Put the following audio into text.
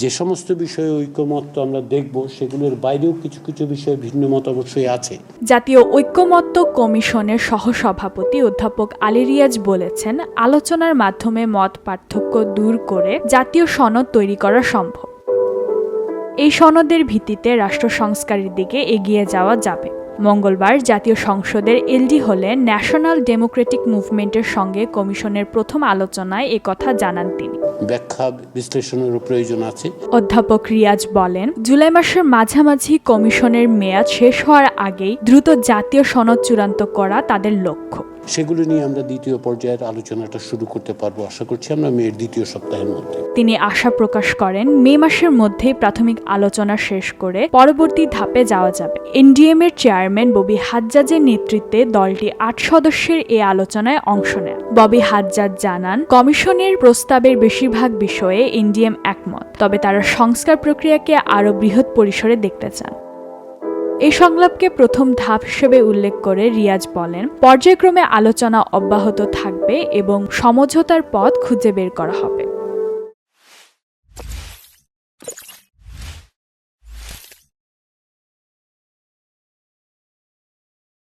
যে সমস্ত বিষয়ে ঐক্যমত্য আমরা দেখব, সেগুলোর বাইরেও কিছু কিছু বিষয়ে ভিন্ন মত অবশ্যই আছে। জাতীয় ঐক্যমত্য কমিশনের সহসভাপতি অধ্যাপক আলী রিয়াজ বলেছেন, আলোচনার মাধ্যমে মত পার্থক্য দূর করে জাতীয় সনদ তৈরি করা সম্ভব। এই সনদের ভিত্তিতে রাষ্ট্র সংস্কারের দিকে এগিয়ে যাওয়া যাবে। মঙ্গলবার জাতীয় সংসদের এলডি হলে ন্যাশনাল ডেমোক্রেটিক মুভমেন্টের সঙ্গে কমিশনের প্রথম আলোচনায় কথা জানান তিনি। ব্যাখ্যা বিশ্লেষণেরও প্রয়োজন আছে। অধ্যাপক রিয়াজ বলেন জুলাই মাসের মাঝামাঝি কমিশনের মেয়াদ শেষ হওয়ার আগেই দ্রুত জাতীয় সনদ চূড়ান্ত করা তাদের লক্ষ্য। সেগুলো নিয়ে আমরা দ্বিতীয় পর্যায়ের আলোচনাটা শুরু করতে পারব, আশা করছি আমরা মেয়ের দ্বিতীয় সপ্তাহের মধ্যে। তিনি আশা প্রকাশ করেন, মে মাসের মধ্যেই প্রাথমিক আলোচনা শেষ করে পরবর্তী ধাপে যাওয়া যাবে। এনডিএম এর চেয়ারম্যান ববি হাজ্জাজের নেতৃত্বে দলটি আট সদস্যের এই আলোচনায় অংশ নেয়। ববি হাজ্জাজ জানান, কমিশনের প্রস্তাবের বেশিরভাগ বিষয়ে এনডিএম একমত, তবে তারা সংস্কার প্রক্রিয়াকে আরও বৃহৎ পরিসরে দেখতে চান। এই সংলাপকে প্রথম ধাপ হিসেবে উল্লেখ করে রিয়াজ বলেন, পর্যায়ক্রমে আলোচনা অব্যাহত থাকবে এবং সমঝোতার পথ খুঁজে বের করা হবে।